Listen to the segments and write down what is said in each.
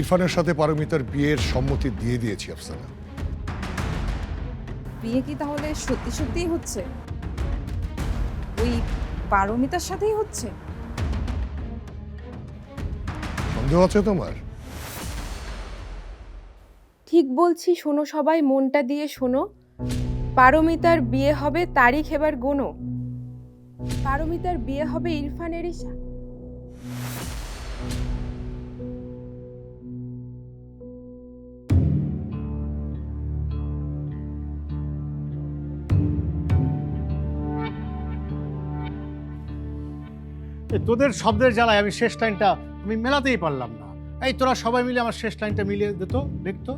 ইরফানের সাথে পারমিতার বিয়ের সম্মতি দিয়ে দিয়েছি আফসানা। বিয়ে কি তাহলে সত্যি সত্যিই হচ্ছে? ওই পারমিতার সাথেই হচ্ছে? সন্দেহ আছে তোমার? ঠিক বলছি শোনো সবাই মনটা দিয়ে শোনো। পারমিতার বিয়ে হবে তারিখ এবার গোনো। পারমিতার বিয়ে হবে ইরফানেরই সা- তোদের শব্দের জ্বালায় আমি শেষ লাইনটা আমি মেলাতেই পারলাম না। এই তোরা সবাই মিলে আমার শেষ লাইনটা মিলিয়ে দিত লিখতো।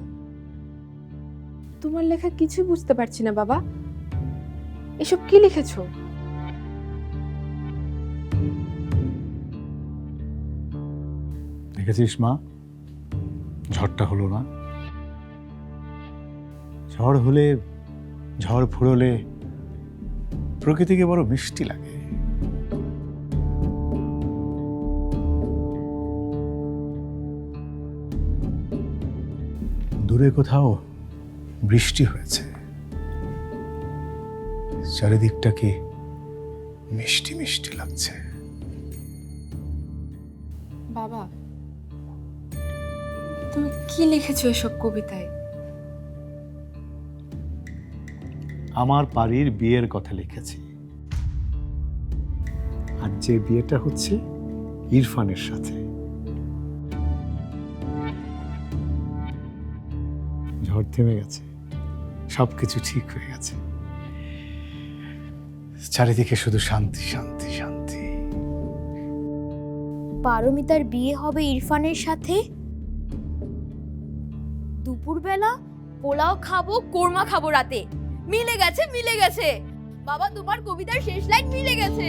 তোমার লেখা কিছুই বুঝতে পারছি না বাবা। এসব কি লিখেছো? দেখেছিস মা? ঝড়টা হলো না। ঝড় হলে ঝড় ফুরলে প্রকৃতিকে বড় মিষ্টি লাগে। দূরে কোথাও বৃষ্টি হয়েছে। চারিদিকটাকে মিষ্টি মিষ্টি লাগছে। বাবা তুমি কি লিখেছো এসব কবিতায়? আমার বাড়ির বিয়ের কথা লিখেছি। আর যে বিয়েটা হচ্ছে ইরফানের সাথে। ঝড় থেমে গেছে। সবকিছু ঠিক হয়ে গেছে। চারিদিকে শুধু শান্তি শান্তি শান্তি। পারমিতার বিয়ে হবে ইরফানের সাথে? দুপুরবেলা পোলাও খাব কোরমা খাব রাতে। মিলে গেছে মিলে গেছে। বাবা তোমার কবিতার শেষ লাইন মিলে গেছে।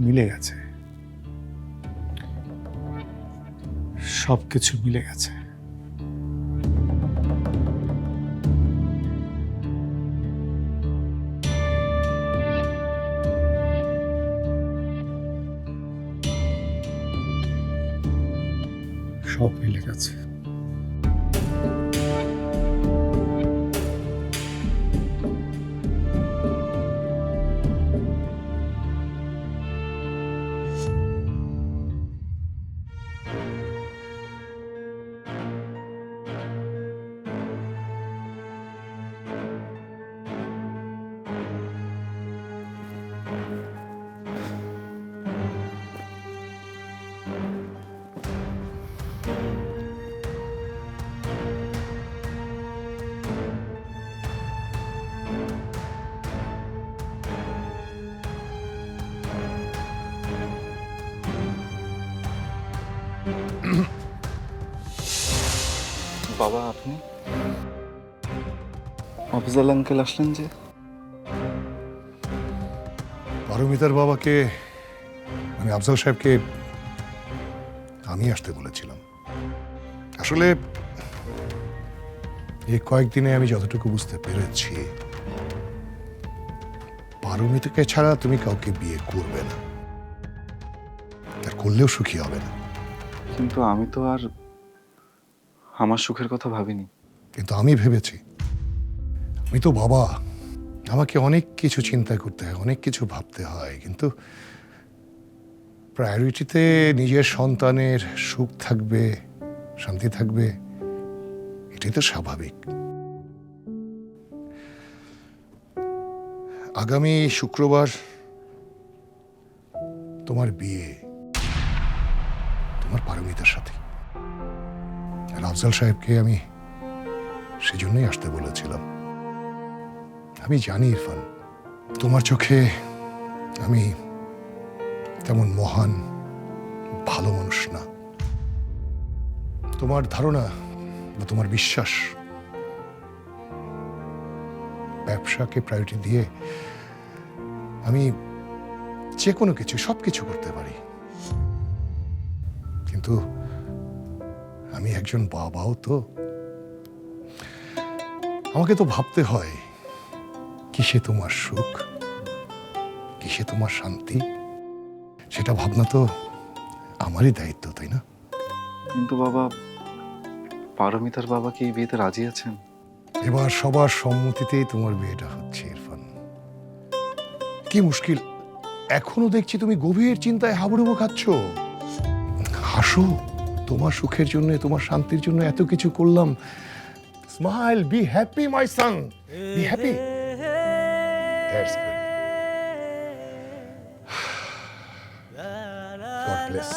মিলে গেছে। সবকিছু মিলে গেছে। সব মিলে গেছে। বাবা আপনি? অফিসার আঙ্কেল আসলেন যে। পারমিতার বাবাকে মানে আফজাল সাহেবকে আমি আসতে বলেছিলাম। আসলে এই কয়েকদিনে আমি যতটুকু বুঝতে পেরেছি পারমিতাকে ছাড়া তুমি কাউকে বিয়ে করবে না। আর করলেও সুখী হবে না। কিন্তু আমি তো আর আমার সুখের কথা ভাবিনি। কিন্তু আমি ভেবেছি, আমি তো বাবা, আমাকে অনেক কিছু চিন্তা করতে হয়, অনেক কিছু ভাবতে হয়, কিন্তু প্রায়োরিটিতে নিজের সন্তানের সুখ থাকবে, শান্তি থাকবে, এটাই তো স্বাভাবিক। আগামী শুক্রবার তোমার বিয়ে, তোমার পারমিতার সাথে। আর আফজাল সাহেবকে আমি সেজন্যই আসতে বলেছিলাম। আমি জানি ইরফান, তোমার চোখে আমি তেমন মহান, ভালো মানুষ না। তোমার ধারণা বা তোমার বিশ্বাস ব্যবসাকে প্রায়োরিটি দিয়ে আমি যে কোনো কিছু সব কিছু করতে পারি। কিন্তু আমি একজন বাবাও তো। আমাকে তো ভাবতে হয় কিসে তোমার সুখ কিসে তোমার শান্তি? সেটা ভাবনা তো আমারই দায়িত্ব তাই না? কিন্তু বাবা পারমিতার বাবা কি এই বিয়েতে রাজি আছেন? এবার সবার সম্মতিতেই তোমার বিয়েটা হচ্ছে ইরফান। কি মুশকিল এখনও দেখছি তুমি গভীর চিন্তায় হাবুডুবু খাচ্ছ। হাসো। তোমার সুখের জন্য তোমার শান্তির জন্য এত কিছু করলাম। Smile be happy my son be happy that's good God bless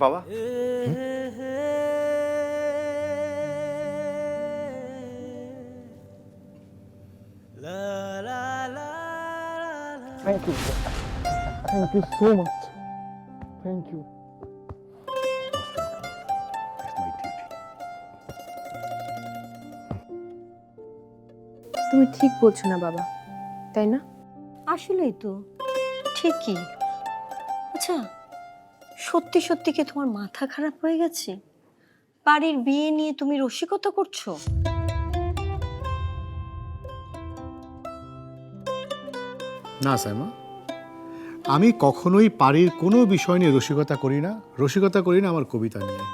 বাবা। Thank you thank you so much thank you তুমি ঠিক বলছো না বাবা। তাই না? আসলেই তো। ঠিকই। আচ্ছা সত্যি সত্যি কি তোমার মাথা খারাপ হয়ে গেছে? বাড়ির বিয়ে নিয়ে তুমি রসিকতা করছ? না সাইমা। আমি কখনোই পারির কোনো বিষয় নিয়ে রসিকতা করি না, রসিকতা করি না আমার কবিতা নিয়ে।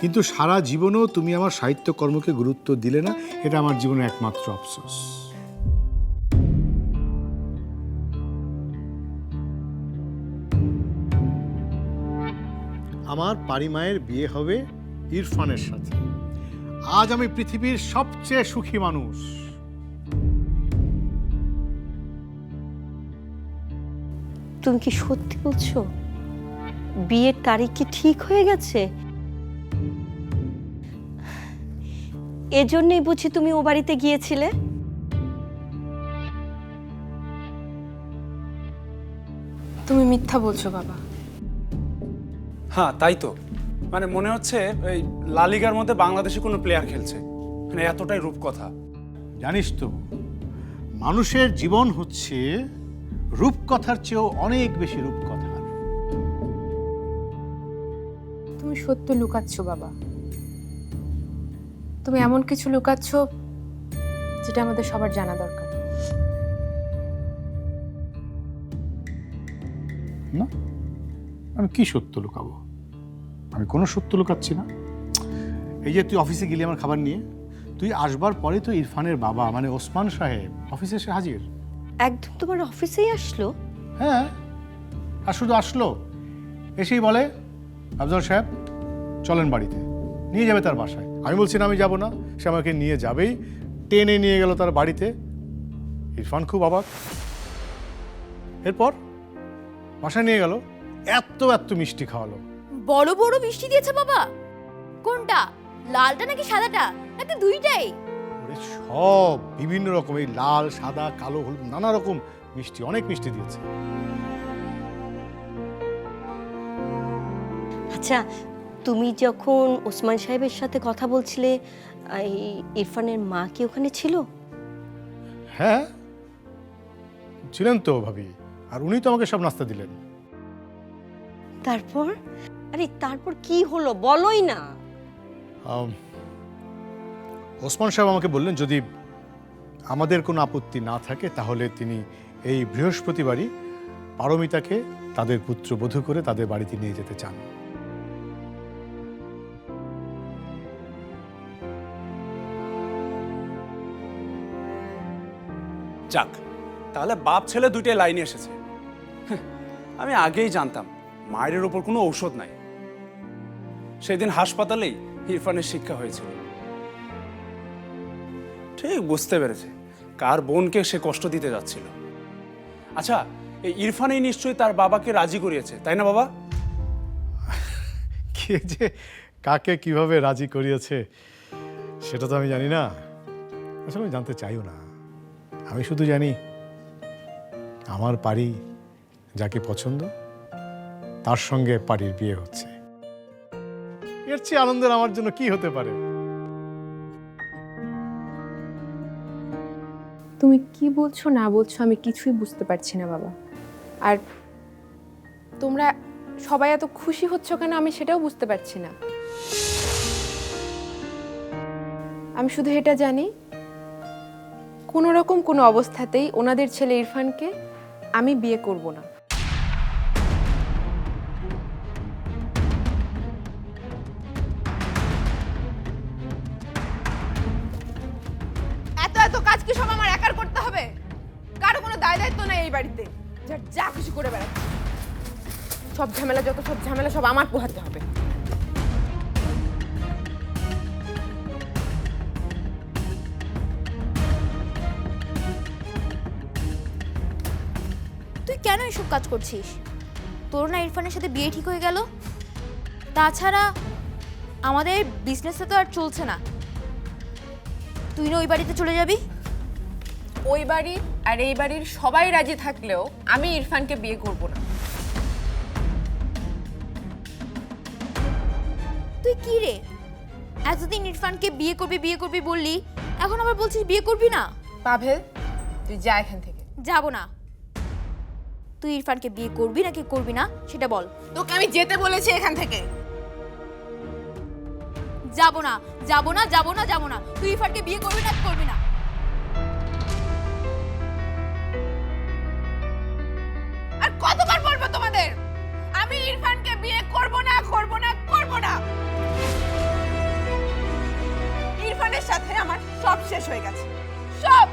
কিন্তু সারা জীবনেও তুমি আমার সাহিত্য কর্মকে গুরুত্ব দিলে না, এটা আমার জীবনের একমাত্র আফসোস। আমার পারি মায়ের বিয়ে হবে ইরফানের সাথে। আজ আমি পৃথিবীর সবচেয়ে সুখী মানুষ। তুমি কি সত্যি বলছো? বিয়ের তারিখ কি ঠিক হয়ে গেছে? এজন্যই বুঝি তুমি ও বাড়িতে গিয়েছিলে? তুমি মিথ্যা বলছো বাবা। হ্যাঁ তাই তো। মানে মনে হচ্ছে এই লালিগার মধ্যে বাংলাদেশে কোনো প্লেয়ার খেলছে। মানে এতটাই রূপকথা। জানিস তো মানুষের জীবন হচ্ছে রূপকথার চেয়েও অনেক বেশি রূপকথার তুমি সত্য লুকাচ্ছ বাবা। তুমি এমন কিছু লুকাচ্ছ যেটা আমাদের সবার জানা দরকার। না আমি কি সত্য লুকাবো? আমি কোনো সত্য লুকাচ্ছি না। এই যে তুই অফিসে গেলি আমার খাবার নিয়ে তুই আসবার পরে তো ইরফানের বাবা মানে ওসমান সাহেব অফিসে এসে হাজির। একদম তোমার অফিসেই আসলো? হ্যাঁ আর শুধু আসলো। এসেই বলে আফজাল সাহেব চলেন বাড়িতে। নিয়ে যাবে তার বাসায়। আমি বলছি না আমি যাব না। সে আমাকে নিয়ে যাবেই। টেনে নিয়ে গেল তার বাড়িতে। ইরফান খুব অবাক। এরপর বাসায় নিয়ে গেল এত এত মিষ্টি খাওয়ালো। বড় বড় মিষ্টি দিয়েছে বাবা। কোনটা? লালটা নাকি সাদাটা? নাকি দুইটাই? সব বিভিন্ন রকম এই লাল সাদা কালো হলুদ নানা রকম মিষ্টি অনেক মিষ্টি দিয়েছে। আচ্ছা তুমি যখন ওসমান সাহেবের সাথে কথা বলছিলে এই ইরফানের মা কি ওখানে ছিল? হ্যাঁ ছিলেন তো ভাবি আর উনি তো আমাকে সব নাস্তা দিলেন। তারপর? আরে তারপর কি হলো? বলোই না। ওসমান সাহেব আমাকে বললেন, যদি আমাদের কোনো আপত্তি না থাকে, তাহলে তিনি এই বৃহস্পতিবারই পারমিতাকে তাদের পুত্র বধূ করে তাদের বাড়িতে নিয়ে যেতে চান। যাক, তাহলে বাপ ছেলে দুইটাই লাইনে এসেছে। আমি আগেই জানতাম, মায়ের ওপর কোনো ঔষধ নাই। সেদিন হাসপাতালেই ইরফানের শিক্ষা হয়েছিল। ঠিক বুঝতে পেরেছে। কার বোনকে সে কষ্ট দিতে যাচ্ছিল। আচ্ছা এই ইরফানই নিশ্চয়ই তার বাবাকে রাজি করিয়েছে, তাই না বাবা? কে যে কাকে কীভাবে রাজি করিয়েছে, সেটা তো আমি জানি না। আসলে আমি জানতে চাইও না। আমি শুধু জানি, আমার পারি যাকে পছন্দ, তার সঙ্গে পারির বিয়ে হচ্ছে। এর চেয়ে আনন্দের আমার জন্য কি হতে পারে? তুমি কি বলছো, না বলছো, আমি কিছুই বুঝতে পারছি না, বাবা। আর তোমরা সবাই এত খুশি হচ্ছ কেন, আমি সেটাও বুঝতে পারছি না। আমি শুধু এটা জানি, কোনো রকম কোনো অবস্থাতেই ওনাদের ছেলে ইরফানকে আমি বিয়ে করব না। কি সব আমার একার করতে হবে। কারও কোনো দায় দায়িত্ব নাই এই বাড়িতে। যা খুশি করে বেড়াচ্ছে সব ঝামেলা, যত সব ঝামেলা, সব আমার পোহাতে হবে। তুই কেন এসব কাজ করছিস? তোর না ইরফানের সাথে বিয়ে ঠিক হয়ে গেল? তাছাড়া আমাদের বিজনেসটা তো আর চলছে না। তুই না ওই বাড়িতে চলে যাবি? ওই বাড়ির আর এই বাড়ির সবাই রাজি থাকলেও আমি ইরফানকে বিয়ে করব না। তুই কি রে? এতদিন ইরফানকে বিয়ে করবি বিয়ে করবি বললি এখন আবার বলছিস বিয়ে করবি না? পাভেল তুই যা এখান থেকে। যাব না। তুই ইরফানকে বিয়ে করবি নাকি করবি না সেটা বল। তোকে আমি যেতে বলেছি এখান থেকে। যাব না যাব না যাব না যাব না। তুই ইরফানকে বিয়ে করবি না করবি না। সাথে আমার সব শেষ হয়ে গেছে। সব!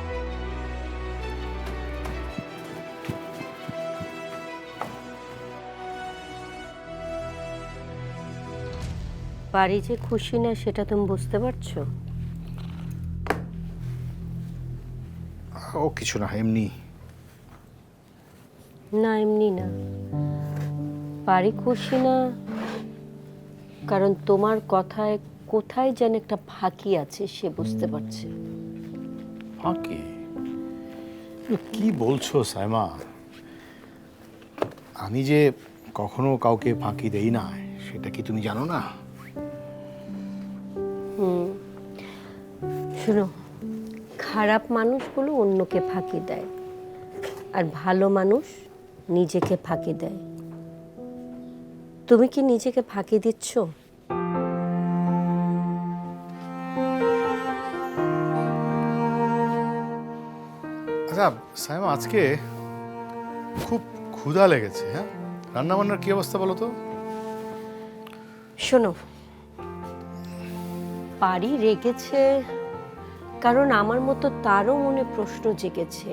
বাড়ি যে খুশি না সেটা তুমি বুঝতে পারছ? ও কিছু না এমনি। না এমনি না। বাড়ি খুশি না কারণ তোমার কথায় কোথায় যেন একটা ফাঁকি আছে সে বুঝতে পারছে। ফাঁকি? কি বলছো সাইমা? আমি যে কখনো কাউকে ফাঁকি দেই না সেটা কি তুমি জানো না? শোনো খারাপ মানুষগুলো অন্যকে ফাঁকি দেয় আর ভালো মানুষ নিজেকে ফাঁকি দেয়। তুমি কি নিজেকে ফাঁকি দিচ্ছ? আচ্ছা সাইমা আজকে খুব ক্ষুধা লেগেছে হ্যাঁ? রান্না বান্নার কি অবস্থা বলো তো? শোনো বাড়ি রেগেছে, কারণ আমার মতো তারও মনে প্রশ্ন জেগেছে।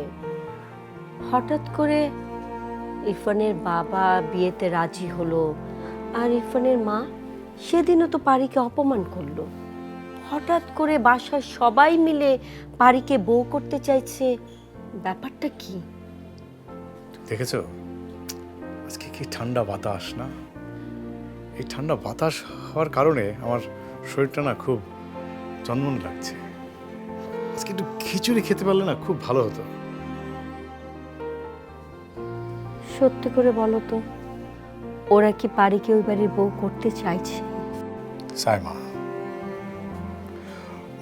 হঠাৎ করে ইরফানের বাবা বিয়েতে রাজি হলো, আর ইরফানের মা সেদিনও তো পারিকে অপমান করল। হঠাৎ করে বাসার সবাই মিলে পারিকে বউ করতে চাইছে ব্যাপারটা কি? দেখেছ? আজকে কি ঠান্ডা বাতাস না? এই ঠান্ডা বাতাস হওয়ার কারণে আমার শরীরটা না খুব জন্মন লাগছে। আজকে একটু খিচুড়ি খেতে পারলে না খুব ভালো হতো। সত্যি করে বলো তো ওরা কি পারিকে ওই বাড়ির বউ করতে চাইছে? সাইমা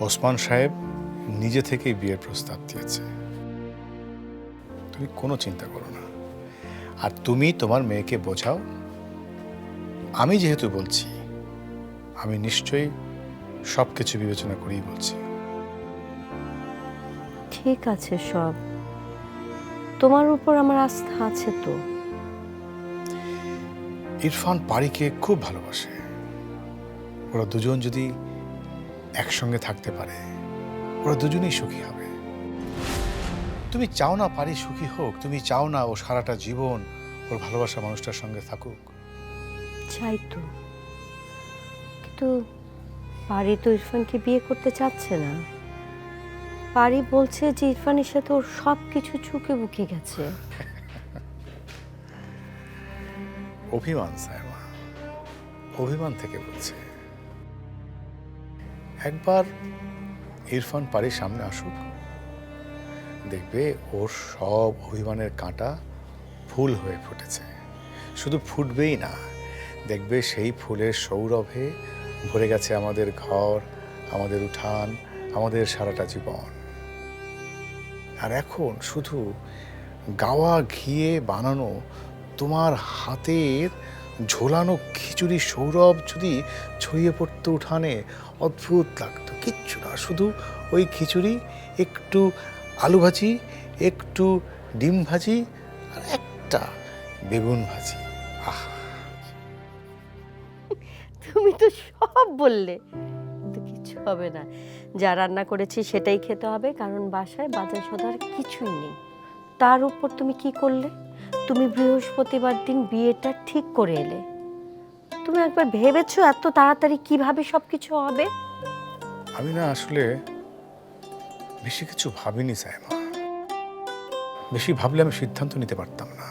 ওসমান সাহেব নিজে থেকেই বিয়ের প্রস্তাব দিয়েছে। তুমি কোনো চিন্তা করো না। আর তুমি তোমার মেয়েকে বোঝাও। আমি যেহেতু বলছি আমি নিশ্চয়ই সব কিছু বিবেচনা করেই বলছি। ঠিক আছে সব। তোমার উপর আমার আস্থা আছে তো? ইরফান পারিকে খুব ভালোবাসে। ওরা দুজন যদি একসঙ্গে থাকতে পারে ওরা দুজনেই সুখী হবে। তুমি চাও না পারি সুখী হোক তুমি চাও না ও সারাটা জীবন ওর ভালোবাসা মানুষটার সঙ্গে থাকুক। চাই তো। কিন্তু পারি তো ইরফানকে বিয়ে করতে চাচ্ছে না। পারি বলছে যে ইরফানের সাথে ওর সব কিছু চুকে বুকে গেছে। অভিমান সাইমা। অভিমান থেকে বলছে। একবার ইরফান পারির সামনে আসুক। দেখবে ওর সব অভিমানের কাঁটা ফুল হয়ে ফুটেছে। শুধু ফুটবেই না, দেখবে সেই ফুলের সৌরভে ভরে গেছে আমাদের ঘর, আমাদের উঠান, আমাদের সারাটা জীবন। আর এখন শুধু গাওয়া, ঘিয়ে বানানো, তোমার হাতের ঝোলানো খিচুড়ি সৌরভ যদি ছড়িয়ে পড়তো উঠানে, অদ্ভুত লাগতো। কিচ্ছু না, শুধু ওই খিচুড়ি একটু আলু ভাজি একটু ডিম ভাজি আর একটা বেগুন ভাজি। আহ। তুমি তো সব বললে কিন্তু কিছু হবে না। যা রান্না করেছি সেটাই খেতে হবে কারণ বাসায় বাজার সদার কিছুই নেই। তার উপর তুমি কি করলে? তুমি বৃহস্পতিবার দিন বিয়েটা ঠিক করে এলে। তুমি একবার ভেবেছো এত তাড়াতাড়ি কীভাবে সব কিছু হবে? আমি না আসলে বেশি কিছু ভাবিনি, সাইমা। বেশি ভাবলে আমি সিদ্ধান্ত নিতে পারতাম না।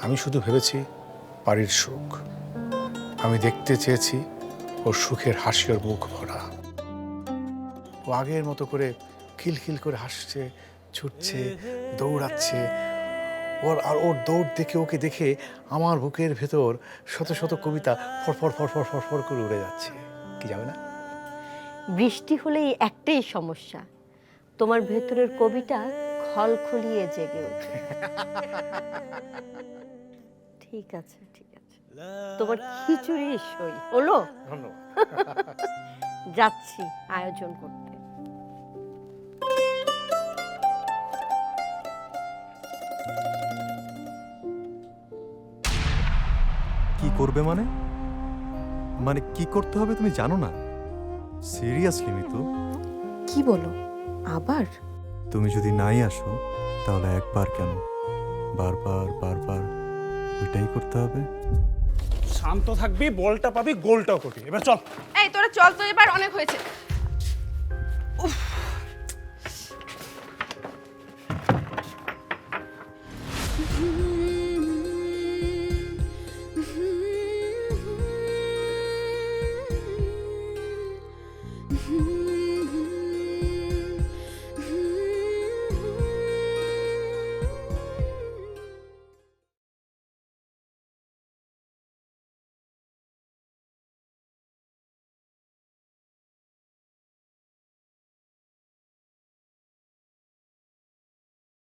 আমি শুধু ভেবেছি বাড়ির সুখ। আমি দেখতে চেয়েছি ওর সুখের হাসি ওর মুখ ভরা। ও আগের মতো করে খিলখিল করে হাসছে, ছুটছে, দৌড়াচ্ছে। ওর আর ওর দৌড় দেখে ওকে দেখে আমার বুকের ভেতর শত শত কবিতা ফরফর ফরফর ফরফর করে উড়ে যাচ্ছে। কি যাবে না? বৃষ্টি হলেই একটাই সমস্যা তোমার ভেতরের কবিটা খলখলিয়ে জেগে ওঠে। ঠিক আছে ঠিক আছে। তোমার খিচুড়ি সই হলো। যাচ্ছি আয়োজন করতে। কি করবে মানে? মানে কি করতে হবে তুমি জানো না? সিরিয়াসলি মিতু। কি বলো? আবার? তুমি যদি নাই আসো তাহলে একবার কেন? বারবার বারবার ওইটাই করতে হবে। শান্ত থাকবি বলটা পাবি গোলটাও করবি। এবার চল। এই তোরা চল তো এবার অনেক হয়েছে।